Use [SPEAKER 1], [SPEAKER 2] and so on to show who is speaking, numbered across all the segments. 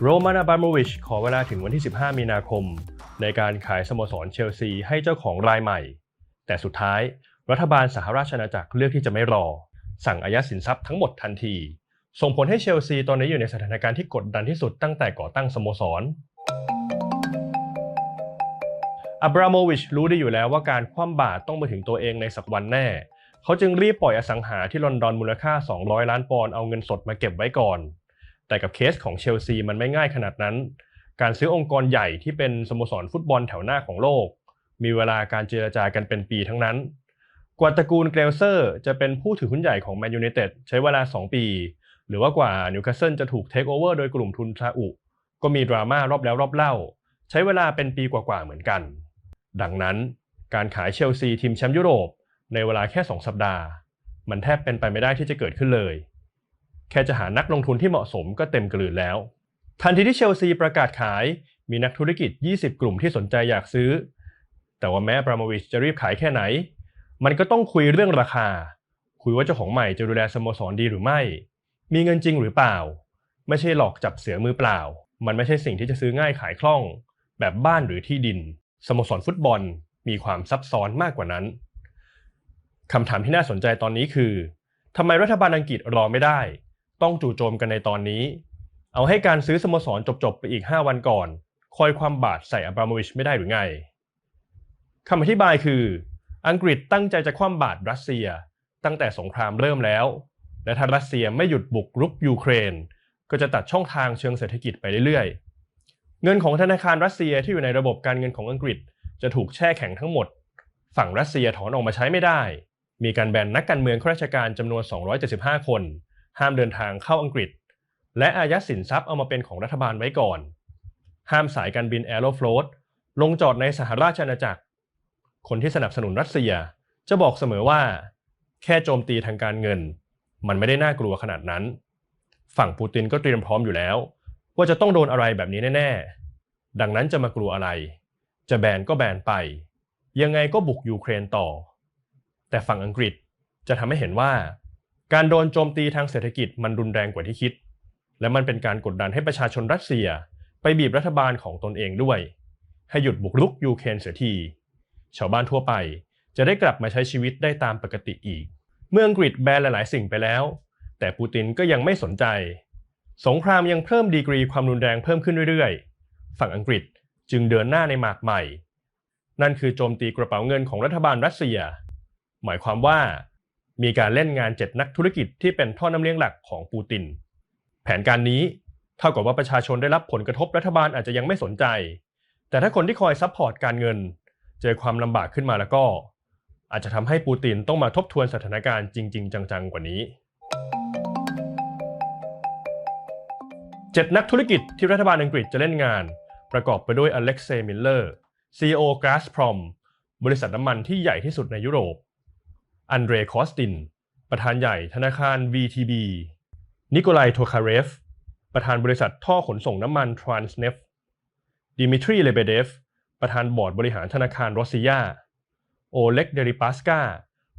[SPEAKER 1] โรมันอาบราโมวิชขอเวลาถึงวันที่ 15 มีนาคม ในการขายสโมสรเชลซีให้เจ้าของรายใหม่ แต่สุดท้ายรัฐบาลสหราชอาณาจักรเลือกที่จะไม่รอ สั่งอายัดสินทรัพย์ทั้งหมดทันที ส่งผลให้เชลซีตอนนี้อยู่ในสถานการณ์ที่กดดันที่สุดตั้งแต่ก่อตั้งสโมสรอับราโมวิชรู้ไดีอยู่แล้วว่าการคว่ำบาตรต้องมาถึงตัวเองในสักวันแน่ เขาจึงรีบปล่อยอสังหาที่ลอนดอนมูลค่า 200 ล้านปอนด์เอาเงินสดมาเก็บไว้ก่อน แต่กับเคสของเชลซีมันไม่ง่ายขนาดนั้น การซื้อองค์กรใหญ่ที่เป็นสโมสรฟุตบอลแถวหน้าของโลก มีเวลาการเจรจากันเป็นปีทั้งนั้น กว่าตระกูลเกรลเซอร์จะเป็นผู้ถือหุ้นใหญ่ของแมนยู i นเต็ดใช้เวลา 2 ปี หรือว่ากว่านิวคาสเซิลจะถูกเทคโอเวอร์โดยกลุ่มทุนซาอุก็มีดราม่ารอบแล้วรอบเล่า ใช้เวลาเป็นปีกว่าๆเหมือนกัน ดังนั้นการขายเชลซีทีมแชมป์ยุโรป ในเวลาแค่ 2 สัปดาห์ มันแทบเป็นไปไม่ได้ที่จะเกิดขึ้นเลย แค่จะหานักลงทุนที่เหมาะสมก็เต็มกลืนแล้ว ทันทีที่เชลซีประกาศขาย มีนักธุรกิจ 20 กลุ่มที่สนใจอยากซื้อ แต่ว่าแม้บราโมวิชจะรีบขายแค่ไหน มันก็ต้องคุยเรื่องราคา คุยว่าเจ้าของใหม่จะดูแลสโมสรดีหรือไม่ มีเงินจริงหรือเปล่า ไม่ใช่หลอกจับเสือมือเปล่า มันไม่ใช่สิ่งที่จะซื้อง่ายขายคล่อง แบบบ้านหรือที่ดิน สโมสรฟุตบอลมีความซับซ้อนมากกว่านั้น คำถามที่น่าสนใจตอนนี้คือทำไมรัฐบาลอังกฤษรอไม่ได้ ต้องจู่โจมกันในตอนนี้ เอาให้การซื้อสโมสรจบๆ ไปอีก 5 วันก่อน คอยความบาดใส่อับราโมวิชไม่ได้หรือไงคำอธิบายคือ อังกฤษตั้งใจจะคว่ำบาตรรัสเซีย ตั้งแต่สงครามเริ่มแล้ว และถ้ารัสเซียไม่หยุดบุกรุกยูเครน ก็จะตัดช่องทางเชิงเศรษฐกิจไปเรื่อยๆ เงินของธนาคารรัสเซียที่อยู่ในระบบการเงินของอังกฤษจะถูกแช่แข็งทั้งหมด ฝั่งรัสเซียถอนออกมาใช้ไม่ได้ มีการแบนนักการเมืองข้าราชการจำนวน 275 คน ห้ามเดินทางเข้าอังกฤษ และอายัดสินทรัพย์เอามาเป็นของรัฐบาลไว้ก่อน ห้ามสายการบินแอโรฟล t ลงจอดในสหราชอาณาจักร คนที่สนับสนุนรัสเซียจะบอกเสมอว่า แค่โจมตีทางการเงิน มันไม่ได้น่ากลัวขนาดนั้น ฝั่งปูตินก็เตรียมพร้อมอยู่แล้ว ว่าจะต้องโดนอะไรแบบนี้แน่ ๆ ดังนั้นจะมากลัวอะไร จะแบนก็แบนไป ยังไงก็บุกยูเครนต่อ แต่ฝั่งอังกฤษจะทำให้เห็นว่า การโดนโจมตีทางเศรษฐกิจมันรุนแรงกว่าที่คิด และมันเป็นการกดดันให้ประชาชนรัสเซีย ไปบีบรัฐบาลของตนเองด้วย ให้หยุดบุกรุกยูเครนเสียที ชาวบ้านทั่วไปจะได้กลับมาใช้ชีวิตได้ตามปกติอีก เมื่ออังกฤษแบนหลายๆ สิ่งไปแล้ว แต่ปูตินก็ยังไม่สนใจ สงครามยังเพิ่มดีกรีความรุนแรงเพิ่มขึ้นเรื่อยๆ ฝั่งอังกฤษจึงเดินหน้าในหมากใหม่ นั่นคือโจมตีกระเป๋าเงินของรัฐบาลรัสเซีย หมายความว่า มีการเล่นงานเจ็ดนักธุรกิจที่เป็นท่อน้ำเลี้ยงหลักของปูติน แผนการนี้เท่ากับว่าประชาชนได้รับผลกระทบรัฐบาลอาจจะยังไม่สนใจ แต่ถ้าคนที่คอยซัพพอร์ตการเงิน เจอความลำบากขึ้นมาแล้วก็ อาจจะทำให้ปูตินต้องมาทบทวนสถานการณ์จริง ๆ จังๆ กว่านี้เจ็ดนักธุรกิจที่รัฐบาลอังกฤษจะเล่นงาน ประกอบไปด้วยอเล็กเซย์มิลเลอร์ CEO g a s p r o m บริษัทน้ำมันที่ใหญ่ที่สุดในยุโรป อันเดรคอสติน ประธานใหญ่ธนาคาร VTB นิโคลายโทคาเรฟ ประธานบริษัทท่อขนส่งน้ำมัน Transneft ดิมิทรีเลเบเดฟ ประธานบอร์ดบริหารธนาคารรอสซิยาโอเล็กเดริปัสกา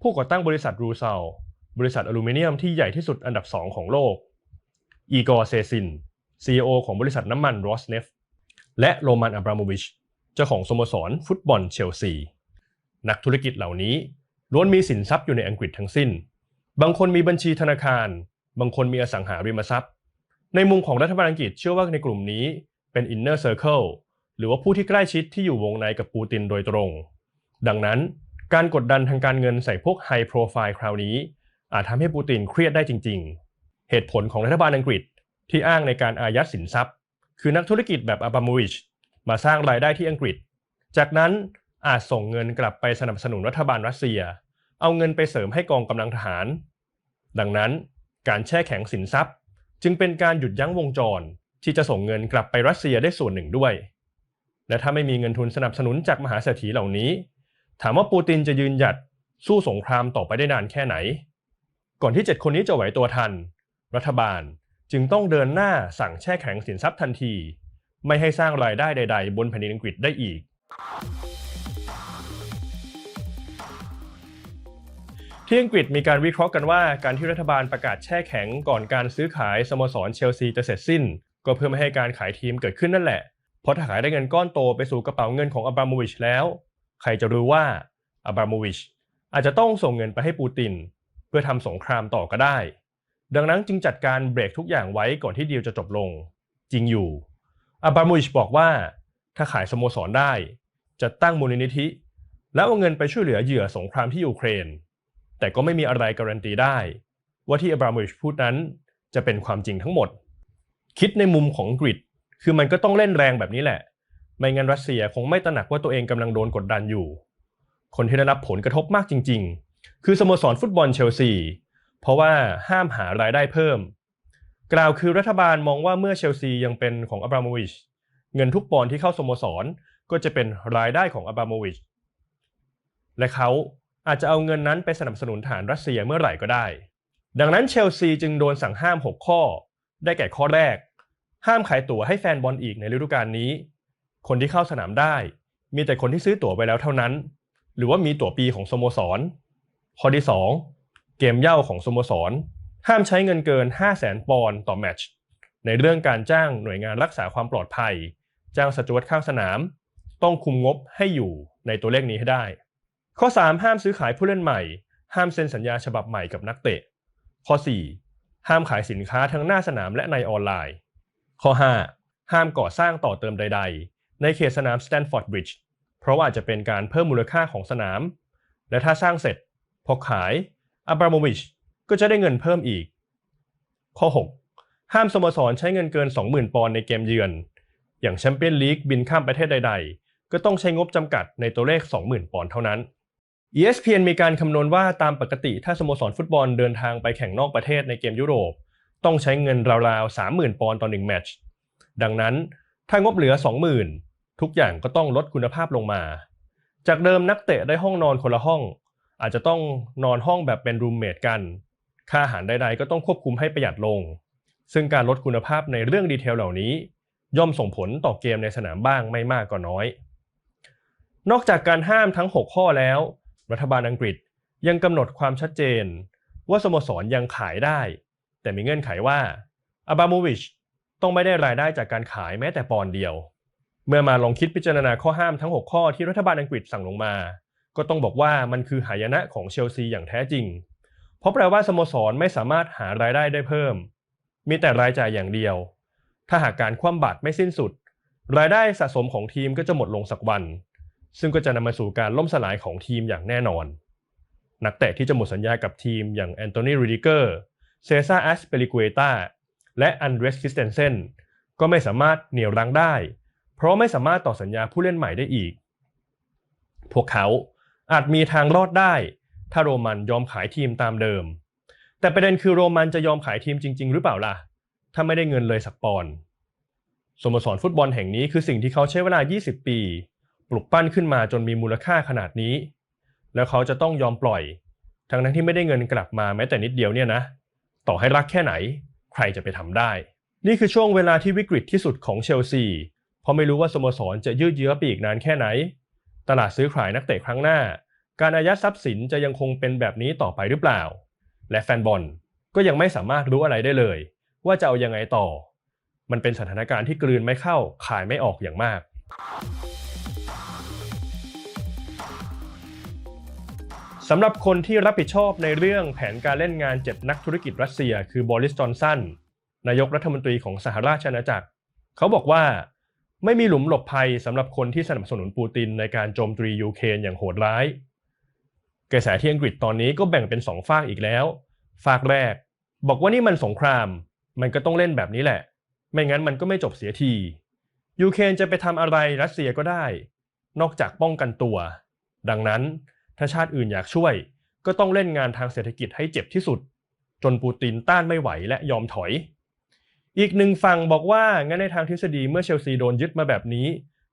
[SPEAKER 1] ผู้ก่อตั้งบริษัทรูซลบริษัทอลูมิเนียมที่ใหญ่ที่สุดอันดับ 2 ของโลก อีกอร์เซซิน CEO ของบริษัทน้ำมันรอสเนฟและโรมันอับราโมวิช เจ้าของสโมสรฟุตบอลเชลซี นักธุรกิจเหล่านี้ ล้วนมีสินทรัพย์อยู่ในอังกฤษทั้งสิ้น บางคนมีบัญชีธนาคาร บางคนมีอสังหาริมทรัพย์ ในมุมของรัฐบาลอังกฤษเชื่อว่าในกลุ่มนี้เป็น inner circle หรือว่าผู้ที่ใกล้ชิดที่อยู่วงในกับปูตินโดยตรง ดังนั้นการกดดันทางการเงินใส่พวก high profile คราวนี้ อาจทำให้ปูตินเครียดได้จริง ๆ เหตุผลของรัฐบาลอังกฤษที่อ้างในการอายัดสินทรัพย์ คือนักธุรกิจแบบอับราโมวิชมาสร้างรายได้ที่อังกฤษ จากนั้น อาจส่งเงินกลับไปสนับสนุนรัฐบาลรัสเซีย เอาเงินไปเสริมให้กองกำลังทหาร ดังนั้นการแช่แข็งสินทรัพย์ จึงเป็นการหยุดยั้งวงจร ที่จะส่งเงินกลับไปรัสเซียได้ส่วนหนึ่งด้วย และถ้าไม่มีเงินทุนสนับสนุนจากมหาเศรษฐีเหล่านี้ ถามว่าปูตินจะยืนหยัดสู้สงครามต่อไปได้นานแค่ไหน ก่อนที่เจ็ดคนนี้จะไหวตัวทัน รัฐบาลจึงต้องเดินหน้าสั่งแช่แข็งสินทรัพย์ทันที ไม่ให้สร้างรายได้ใด ๆ บนแผ่นดินอังกฤษได้อีก ทที่อังกฤษมีการวิเคราะห์กันว่าการที่รัฐบาลประกาศแช่แข็งก่อนการซื้อขายสโมสรเชลซีจะเสร็จสิ้น ก็เพื่อไม่ให้การขายทีมเกิดขึ้นนั่นแหละ เพราะถ้าขายได้เงินก้อนโตไปสู่กระเป๋าเงินของอับราโมวิชแล้ว ใครจะรู้ว่าอับราโมวิชอาจจะต้องส่งเงินไปให้ปูติน เพื่อทำสงครามต่อก็ได้ ดังนั้นจึงจัดการเบรกทุกอย่างไว้ก่อนที่ดีลจะจบลง จริงอยู่อับราโมวิชบอกว่า ถ้าขายสโมสรได้ จะตั้งมูลนิธิ แล้วเอาเงินไปช่วยเหลือเหยื่อสงครามที่ยูเครน แต่ก็ไม่มีอะไรการันตีได้ ว่าที่อับราโมวิชพูดนั้นจะเป็นความจริงทั้งหมด คิดในมุมของอังกฤษคือมันก็ต้องเล่นแรงแบบนี้แหละ ไม่งั้นรัสเซียคงไม่ตระหนักว่าตัวเองกำลังโดนกดดันอยู่ คนที่ได้รับผลกระทบมากจริง ๆ คือสโมสรฟุตบอลเชลซี เพราะว่าห้ามหารายได้เพิ่ม กล่าวคือรัฐบาลมองว่าเมื่อเชลซียังเป็นของอับราโมวิชเงินทุกปอนที่เข้าสโมสรก็จะเป็นรายได้ของอับราโมวิชและเขา อาจจะเอาเงินนั้นไปสนับสนุนฐานรัสเซียเมื่อไหร่ก็ได้ ดังนั้นเชลซีจึงโดนสั่งห้าม 6 ข้อ ได้แก่ข้อแรก ห้ามขายตั๋วให้แฟนบอลอีกในฤดูกาลนี้ คนที่เข้าสนามได้ มีแต่คนที่ซื้อตั๋วไปแล้วเท่านั้น หรือว่ามีตั๋วปีของสโมสร ข้อที่ 2 เกมเย้าของสโมสร ห้ามใช้เงินเกิน 5 0 0แสนปอนด์ต่อแมตช์ในเรื่องการจ้างหน่วยงานรักษาความปลอดภัย จ้างสจวตข้างสนาม ต้องคุมงบให้อยู่ในตัวเลขนี้ให้ได้ ข้อ 3 ห้ามซื้อขายผู้เล่นใหม่ ห้ามเซ็นสัญญาฉบับใหม่กับนักเตะ ข้อ 4 ห้ามขายสินค้าทั้งหน้าสนามและในออนไลน์ ข้อ 5 ห้ามก่อสร้างต่อเติมใด ๆ ในเขตสนามสแตนฟอร์ดบริดจ์เพราะว่าอาจจะเป็นการเพิ่มมูลค่าของสนาม และถ้าสร้างเสร็จ พอขายอับราโมวิชก็จะได้เงินเพิ่มอีก ข้อ 6 ห้ามสโมสรใช้เงินเกิน 20,000 ปอนด์ในเกมเยือน อย่างแชมเปี้ยนลีกบินข้ามประเทศใด ๆ ก็ต้องใช้งบจำกัดในตัวเลข 20,000 ปอนด์เท่านั้น ESPN มีการคำนวณว่าตามปกติถ้าสโมสรฟุตบอลเดินทางไปแข่งนอกประเทศในเกมยุโรป ต้องใช้เงินราวๆ 30,000 ปอนด์ต่อ1แมตช์ดังนั้นถ้างบเหลือ 20,000 ทุกอย่างก็ต้องลดคุณภาพลงมา จากเดิมนักเตะได้ห้องนอนคนละห้อง อาจจะต้องนอนห้องแบบเป็นรูมเมทกัน ค่าอาหารใดๆก็ต้องควบคุมให้ประหยัดลง ซึ่งการลดคุณภาพในเรื่องดีเทลเหล่านี้ ย่อมส่งผลต่อเกมในสนามบ้างไม่มากก็น้อย นอกจากการห้ามทั้ง 6 ข้อแล้ว รัฐบาลอังกฤษยังกำหนดความชัดเจน ว่าสโมสรยังขายได้ แต่มีเงื่อนไขว่าอับาโมวิชต้องไม่ได้รายได้จากการขายแม้แต่ปอนเดียว เมื่อมาลองคิดพิจารณาข้อห้ามทั้ง 6 ข้อที่รัฐบาลอังกฤษสั่งลงมา ก็ต้องบอกว่ามันคือหายนะของเชลซีอย่างแท้จริง เพราะแปลว่าสโมสรไม่สามารถหารายได้ได้เพิ่ม มีแต่รายจ่ายอย่างเดียว ถ้าหากการคว่ำบาตรไม่สิ้นสุด รายได้สะสมของทีมก็จะหมดลงสักวัน ซึ่งก็จะนำมาสู่การล่มสลายของทีมอย่างแน่นอน นักเตะที่จะหมดสัญญากับทีมอย่างแอนโทนีรูดิเกอร์เซซ่าแอสเปริกเอตาและอันเดรสคิสเตนเซนก็ไม่สามารถเหนี่ยวรั้งได้ เพราะไม่สามารถต่อสัญญาผู้เล่นใหม่ได้อีก พวกเขาอาจมีทางรอดได้ ถ้าโรมันยอมขายทีมตามเดิม แต่ประเด็นคือโรมันจะยอมขายทีมจริง ๆ หรือเปล่าล่ะ ถ้าไม่ได้เงินเลยสักปอนสโมสรฟุตบอลแห่งนี้คือสิ่งที่เขาใช้เวลา 20 ปี ปลุกปั้นขึ้นมาจนมีมูลค่าขนาดนี้ แล้วเขาจะต้องยอมปล่อย ทั้งนั้นที่ไม่ได้เงินกลับมาแม้แต่นิดเดียวเนี่ยนะ ต่อให้รักแค่ไหน ใครจะไปทำได้ นี่คือช่วงเวลาที่วิกฤตที่สุดของเชลซี เพราะไม่รู้ว่าสโมสรจะยืดเยื้อไปอีกนานแค่ไหน ตลาดซื้อขายนักเตะครั้งหน้า การอายัดทรัพย์สินจะยังคงเป็นแบบนี้ต่อไปหรือเปล่า และแฟนบอลก็ยังไม่สามารถรู้อะไรได้เลย ว่าจะเอายังไงต่อ มันเป็นสถานการณ์ที่กลืนไม่เข้าขายไม่ออกอย่างมาก สำหรับคนที่รับผิดชอบในเรื่องแผนการเล่นงาน 7 นักธุรกิจรัสเซีย คือบอริสจอนสันนายกรัฐมนตรีของสหราชอาณาจักร เขาบอกว่าไม่มีหลุมหลบภัยสำหรับคนที่สนับสนุนปูตินในการโจมตียูเครนอย่างโหดร้าย กระแสที่อังกฤษตอนนี้ก็แบ่งเป็นสองฝากอีกแล้วฝากแรก บอกว่านี่มันสงคราม มันก็ต้องเล่นแบบนี้แหละ ไม่งั้นมันก็ไม่จบเสียทียูเครนจะไปทำอะไรรัสเซียก็ได้ นอกจากป้องกันตัว ดังนั้น ถ้าชาติอื่นอยากช่วย ก็ต้องเล่นงานทางเศรษฐกิจให้เจ็บที่สุด จนปูตินต้านไม่ไหวและยอมถอย อีกหนึ่งฝั่งบอกว่างั้นในทางทฤษฎีเมื่อเชลซีโดนยึดมาแบบนี้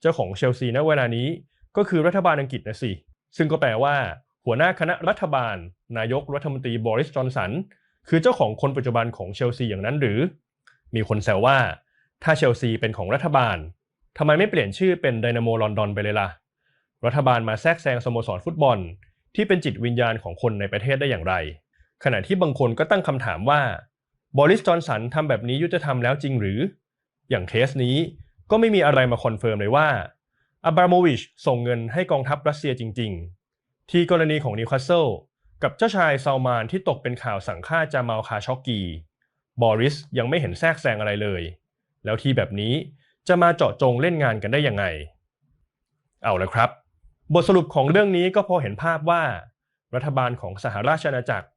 [SPEAKER 1] เจ้าของเชลซีณเวลานี้ก็คือรัฐบาลอังกฤษนะสิ ซึ่งก็แปลว่า หัวหน้าคณะรัฐบาล นายกรัฐมนตรีบริสจอนสันคือเจ้าของคนปัจจุบันของเชลซีอย่างนั้นหรือ มีคนแซวว่า ถ้าเชลซีเป็นของรัฐบาลทำไมไม่เปลี่ยนชื่อเป็นไดนาโมลอนดอนไปเลยล่ะ รัฐบาลมาแทรกแซงสโมสรฟุตบอล ที่เป็นจิตวิญญาณของคนในประเทศได้อย่างไร ขณะที่บางคนก็ตั้งคำถามว่าบริสจอนสันทำแบบนี้ยุติธรรมแล้วจริงหรือ อย่างเคสนี้ก็ไม่มีอะไรมาคอนเฟิร์มเลยว่าอับราโมวิชส่งเงินให้กองทัพรัสเซียจริง ๆ ที่กรณีของนิวคาสเซิลกับเจ้าชายซาลมานที่ตกเป็นข่าวสั่งฆ่าจามาลคาช็อกกีบอริสยังไม่เห็นแทรกแซงอะไรเลย แล้วที่แบบนี้จะมาเจาะจงเล่นงานกันได้ยังไง เอาละครับ บทสรุปของเรื่องนี้ก็พอเห็นภาพว่า รัฐบาลของสหราชอาณาจักร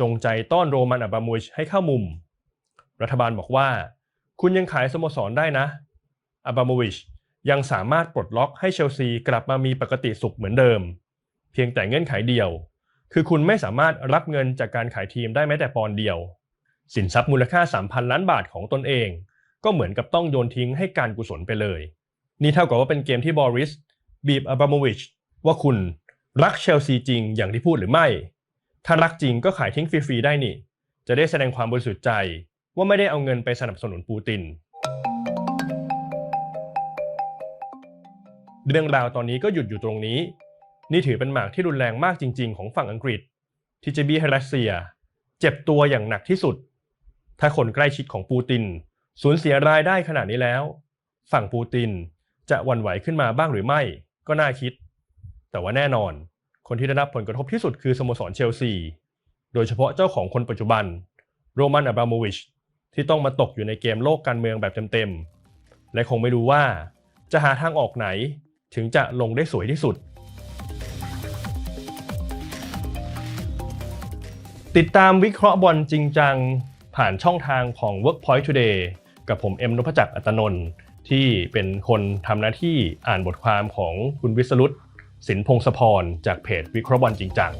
[SPEAKER 1] จงใจต้อนโรมันอับราโมวิชให้เข้ามุม รัฐบาลบอกว่า คุณยังขายสโมสรได้นะอับราโมวิชยังสามารถปลดล็อกให้เชลซีกลับมามีปกติสุขเหมือนเดิม เพียงแต่เงื่อนไขเดียว คือคุณไม่สามารถรับเงินจากการขายทีมได้แม้แต่ปอนเดียว สินทรัพย์มูลค่า 3,000 ล้านบาทของตนเอง ก็เหมือนกับต้องโยนทิ้งให้การกุศลไปเลย นี่เท่ากับว่าเป็นเกมที่บอริสบีบอับราโมวิช ว่าคุณรักเชลซีจริงอย่างที่พูดหรือไม่ ถ้ารักจริงก็ขายทิ้งฟรีๆได้นี่ จะได้แสดงความบริสุทธิ์ใจ ว่าไม่ได้เอาเงินไปสนับสนุนปูติน เรื่องราวตอนนี้ก็หยุดอยู่ตรงนี้ นี่ถือเป็นหมากที่รุนแรงมากจริง ๆ ของฝั่งอังกฤษ ที่จะบี้ให้รัสเซีย เจ็บตัวอย่างหนักที่สุด ถ้าคนใกล้ชิดของปูตินสูญเสียรายได้ขนาดนี้แล้ว ฝั่งปูตินจะวันไหวขึ้นมาบ้างหรือไม่ ก็น่าคิด แต่ว่าแน่นอน คนที่ได้รับผลกระทบที่สุดคือสโมสรเชลซี โดยเฉพาะเจ้าของคนปัจจุบันโรมันอับราโมวิชที่ต้องมาตกอยู่ในเกมโลกการเมืองแบบเต็มๆ และคงไม่รู้ว่าจะหาทางออกไหนถึงจะลงได้สวยที่สุด ติดตามวิเคราะห์บอลจริงจัง ผ่านช่องทางของ Workpoint Today กับผมเอ็มนพจักรอัตนนท์ที่เป็นคนทำหน้าที่อ่านบทความของคุณวิสรุต สินพงศพรจากเพจวิเคราะห์บอลจริงจัง